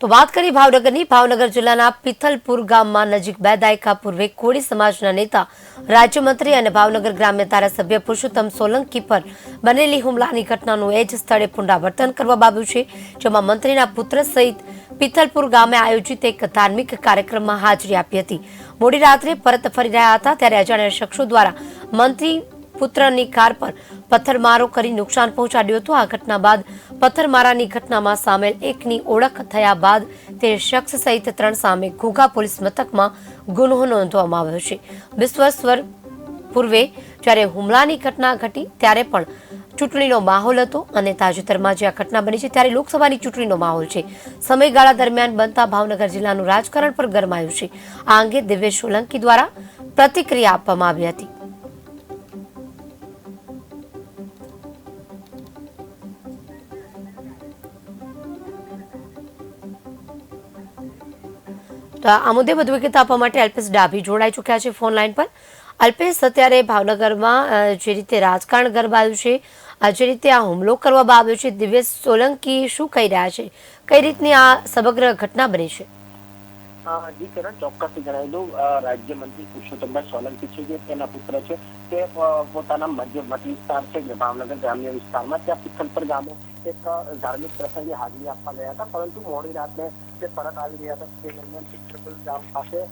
તો વાત કરી ભાવનગરની. ભાવનગર જિલ્લાના પિથલપુર ગામમાં નજીક બે દાયકા પૂર્વે કોળી સમાજના નેતા, રાજ્યમંત્રી અને ભાવનગર ગ્રામ્ય ધારાસભ્ય પુરુષોત્તમ સોલંકી પર બનેલી હુમલાની ઘટનાનું એ જ સ્થળે પુનરાવર્તન કરવામાં આવ્યું છે, જેમાં મંત્રીના પુત્ર સહિત પિથલપુર ગામે આયોજિત એક ધાર્મિક કાર્યક્રમમાં હાજરી આપી હતી. મોડી રાત્રે પરત ફરી રહ્યા હતા, ત્યારે અજાણ્યા શખ્સો દ્વારા મંત્રી પુત્રની કાર પર પથ્થરમારો કરી નુકસાન પહોંચાડ્યું હતું. આ ઘટના બાદ પથ્થરમારાની ઘટનામાં સામેલ એકની ઓળખ થયા બાદ તે શખ્સ સહિત ત્રણ સામે ઘોઘા પોલીસ મથકમાં ગુનો નોંધવામાં આવ્યો છે. વીસ વર્ષ પૂર્વે જ્યારે હુમલાની ઘટના ઘટી ત્યારે પણ ચૂંટણીનો માહોલ હતો અને તાજેતરમાં જે આ ઘટના બની છે ત્યારે લોકસભાની ચૂંટણીનો માહોલ છે. સમયગાળા દરમિયાન બનતા ભાવનગર જિલ્લાનું રાજકારણ પર ગરમાયું છે. આ અંગે દિવ્યેશ સોલંકી દ્વારા પ્રતિક્રિયા આપવામાં આવી હતી. તો આ મુદ્દે વધુ વિગત આપવા માટે અલ્પેશ ડાભી જોડાઈ ચૂક્યા છે ફોન લાઈન પર. અલ્પેશ, અત્યારે ભાવનગરમાં જે રીતે રાજકારણ ગરબાયું છે જે રીતે આ હુમલો કરવામાં આવ્યો છે, દિવ્યેશ સોલંકી શું કહી રહ્યા છે? કઈ રીતની આ સમગ્ર ઘટના બની છે? ચોક્કસથી જણાવી દઉં. રાજ્યમંત્રી પુરુષોત્તમભાઈ સોલંકી છે જે તેના પુત્ર છે. તે પોતાના મધ્ય મત વિસ્તાર છે ભાવનગર ગ્રામ્ય વિસ્તારમાં. ત્યાં પિથલપર ગામે એક ધાર્મિક પ્રસંગે હાજરી આપવા ગયા હતા. પરંતુ મોડી રાતે તે પરત આવી રહ્યા હતા તે દરમિયાન પિથલપર ગામ પાસે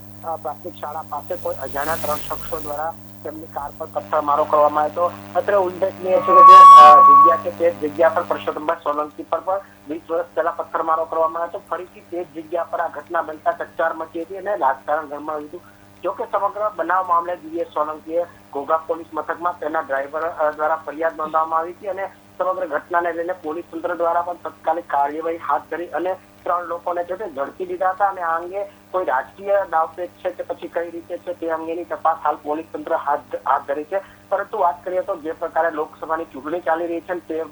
પ્રાથમિક શાળા પાસે કોઈ અજાણ્યા ત્રણ શખ્સો દ્વારા તેમની કાર પર પથ્થરમારો કરવામાં આવ્યો હતો. અત્રે ઉલ્લેખનીય છે કે જે જગ્યા છે તે જ જગ્યા પર પરસોત્તમભાઈ સોલંકી પર પણ વીસ વર્ષ પહેલા પથ્થરમારો કરવામાં આવ્યો હતો. ફરીથી તે જ જગ્યા પર આ ઘટના બનતા ચકચાર મચી હતી અને રાજકારણ ગરમાવ્યું હતું. જોકે સમગ્ર બનાવ મામલે દિવ્યેશ સોલંકીએ ઘોઘા પોલીસ મથકમાં તેના ડ્રાઈવર દ્વારા ફરિયાદ નોંધવામાં આવી હતી અને સમગ્ર ઘટનાને લઈને પોલીસ તંત્ર દ્વારા પણ તત્કાલિક કાર્યવાહી હાથ ધરી અને ત્રણ લોકોને છે તે ઝડપી લીધા હતા અને આ અંગે કોઈ રાજકીય દાવપેચ છે કે પછી કઈ રીતે છે તે અંગેની તપાસ હાલ પોલીસ તંત્ર હાથ હાથ ધરી છે. પરંતુ વાત કરીએ તો જે પ્રકારે લોકસભાની ચૂંટણી ચાલી રહી છે તે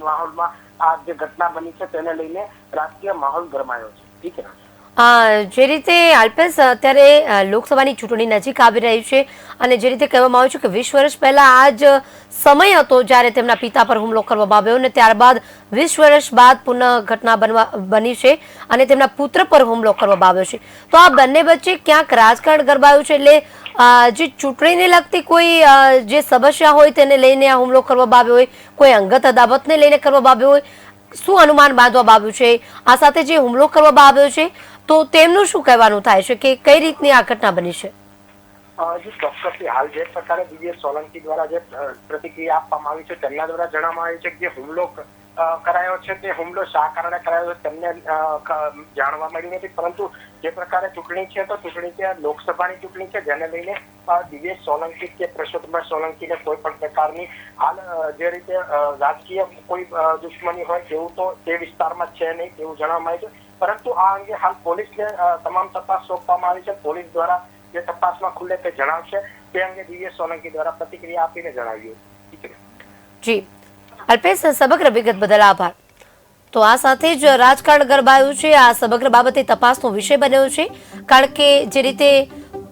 માહોલમાં આ જે ઘટના બની છે તેને લઈને રાજકીય માહોલ ગરમાયો છે. ઠીક છે. જે રીતે આલ્પેસ અત્યારે લોકસભાની ચૂંટણી નજીક આવી રહી છે અને જે રીતે કહેવામાં આવ્યું છે કે વીસ વર્ષ પહેલા આ જ સમય હતો જ્યારે તેમના પિતા પર હુમલો કરવામાં આવ્યો અને ત્યારબાદ વીસ વર્ષ બાદ પુનઃ ઘટના બનવા, બની છે અને તેમના પુત્ર પર હુમલો કરવામાં આવ્યો છે. તો આ બંને વચ્ચે ક્યાંક રાજકારણ ગરબાયું છે એટલે જે ચૂંટણીને લગતી કોઈ જે સમસ્યા હોય તેને લઈને આ હુમલો કરવામાં આવ્યો હોય, કોઈ અંગત અદાવતને લઈને કરવામાં આવ્યો હોય શું અનુમાન બાંધવામાં આવ્યું છે? આ સાથે જે હુમલો કરવામાં આવ્યો છે, તો તેમનું શું કહેવાનું થાય છે કે કઈ રીતની આ ઘટના બની છે? હાલ જે પ્રકારે બીજે સોલંકી દ્વારા જે પ્રતિક્રિયા આપવામાં આવી છે, તેમના દ્વારા જણાવવામાં આવ્યું છે કે હુમલો કરાયો છે તે હુમલો શા કારણે કરાયો તેમને જાણવા મળ્યું નથી. પરંતુ જે પ્રકારે ચૂંટણી છે તો ચૂંટણી છે લોકસભાની ચૂંટણી છે, જેને લઈને દિવ્યેશ સોલંકી કે પરસોત્તમભાઈ સોલંકીને કોઈ પણ પ્રકારની હાલ જે રીતે રાજકીય કોઈ દુશ્મની હોય તેવું તો તે વિસ્તારમાં છે નહીં તેવું જણાવવામાં આવ્યું છે. પરંતુ આ અંગે હાલ પોલીસને તમામ તપાસ સોંપવામાં આવી છે. પોલીસ દ્વારા જે તપાસમાં ખુલ્લે તે જણાવશે. તે અંગે દિવ્યેશ સોલંકી દ્વારા પ્રતિક્રિયા આપીને જણાવ્યું જી. અલ્પેશ, સમગ્ર વિગત બદલ આભાર. તો આ સાથે જ રાજકારણ ગરબાયું છે. આ સમગ્ર બાબતે તપાસનો વિષય બન્યો છે. કારણ કે જે રીતે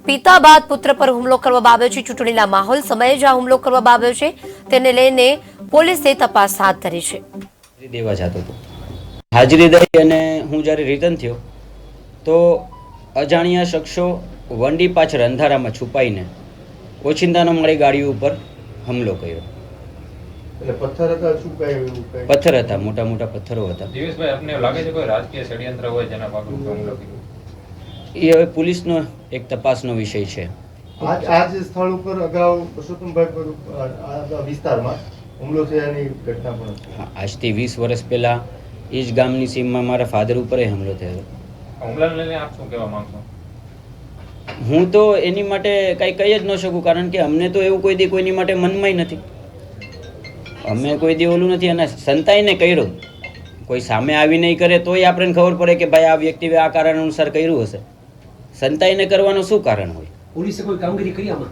પિતા બાદ પુત્ર પર હુમલો કરવામાં આવ્યો છે, ચૂંટણીના માહોલ સમયે જ આ હુમલો કરવામાં આવ્યો છે, તેને લઈને પોલીસે તપાસ હાથ ધરી છે. દેવા જતો હતો. હાજરી દઈ અને હું જ્યારે રિટર્ન થયો, તો અજાણ્યા શખ્સો વંડી પાછળ અંધારામાં છુપાઈને ઓચિંતાનો મારી ગાડી ઉપર હુમલો કર્યો. એટલે પથ્થર હતા શું કઈ પથ્થર હતા મોટા મોટા પથ્થરો હતા. દિવેશભાઈ આપને લાગે છે કોઈ રાજકીય ષડયંત્ર હોય જેના ભાગરૂપે એ હવે પોલીસનો એક તપાસનો વિષય છે. આજ આ સ્થળ ઉપર અગાઉ પુરુષોત્તમભાઈ પર વિસ્તારમાં હુમલો થયાની ઘટના પણ હતી આજથી વીસ વર્ષ પહેલા એ જ ગામની સીમમાં મારા ફાધર ઉપર હુમલો થયો. હુમલાને લઈને આપ શું કહેવા માંગશો? હું તો એની માટે કાંઈ કહી જ ન શકું કારણ કે અમને તો એવું કોઈ દી કોઈની માટે મનમાંય નથી. અમે કોઈ દી ઓલું નથી અને સંતાઈને કર્યું. કોઈ સામે આવી નહીં કરે તોય આપણને ખબર પડે કે ભાઈ આ વ્યક્તિએ આ કારણ અનુસાર કર્યું હશે. સંતાઈને કરવાનું શું કારણ હોય? પોલીસે કોઈ કામગીરી કરી આમાં?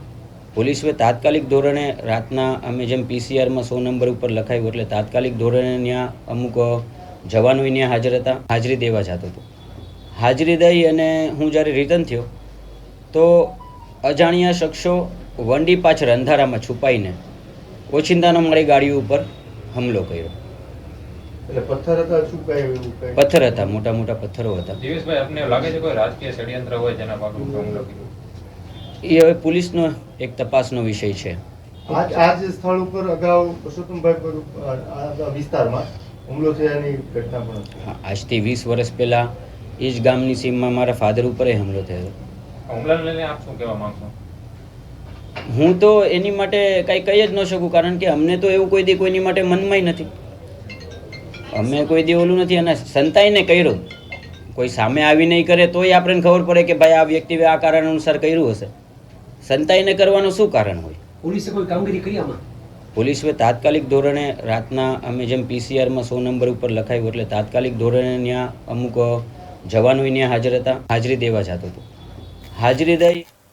પોલીસે તાત્કાલિક ધોરણે રાતના અમે જેમ પીસીઆરમાં સો નંબર ઉપર લખાયું એટલે તાત્કાલિક ધોરણે ત્યાં અમુક જવાનો ત્યાં હાજર હતા. હાજરી દેવા જતો હતો. હાજરી દઈ અને હું જ્યારે રિટર્ન થયો તો અજાણ્યા શખ્સો વંડી પાછળ અંધારામાં છુપાઈને ઓચિંતાનો મારી ગાડી ઉપર હુમલો કર્યો. પથ્થર હતા શું કઈ પથ્થર હતા મોટા મોટા પથ્થરો હતા. દિવેશભાઈ આપને લાગે છે કોઈ રાજકીય ષડયંત્ર હોય જેના ભાગરૂપે હુમલો કર્યો? એ હવે પોલીસનો એક તપાસનો વિષય છે. આજ આ સ્થળ ઉપર અગાઉ પુરુષોત્તમભાઈ પર વિસ્તારમાં હુમલો થયાની ઘટના પણ આજથી વીસ વર્ષ પહેલા એ જ ગામની સીમમાં મારા ફાધર ઉપર હુમલો થયો. હુમલાને લઈને આપ શું કહેવા માંગશો? હું તો એની માટે કાંઈ કહી જ ન શકું કારણ કે અમને તો એવું કોઈ દી કોઈની માટે મનમાંય નથી. અમે કોઈ દી ઓલું નથી અને સંતાઈને કર્યું. કોઈ સામે આવી નહીં કરે તોય આપણને ખબર પડે કે ભાઈ આ વ્યક્તિએ આ કારણ અનુસાર કર્યું હશે. સંતાઈને કરવાનું શું કારણ હોય? પોલીસે કોઈ કામગીરી કરી આમાં? પોલીસે તાત્કાલિક ધોરણે રાતના અમે જેમ પીસીઆરમાં સો નંબર ઉપર લખાયું એટલે તાત્કાલિક ધોરણે ત્યાં અમુક જવાનો ત્યાં હાજર હતા. હાજરી દેવા જતો હતો. હાજરી દઈ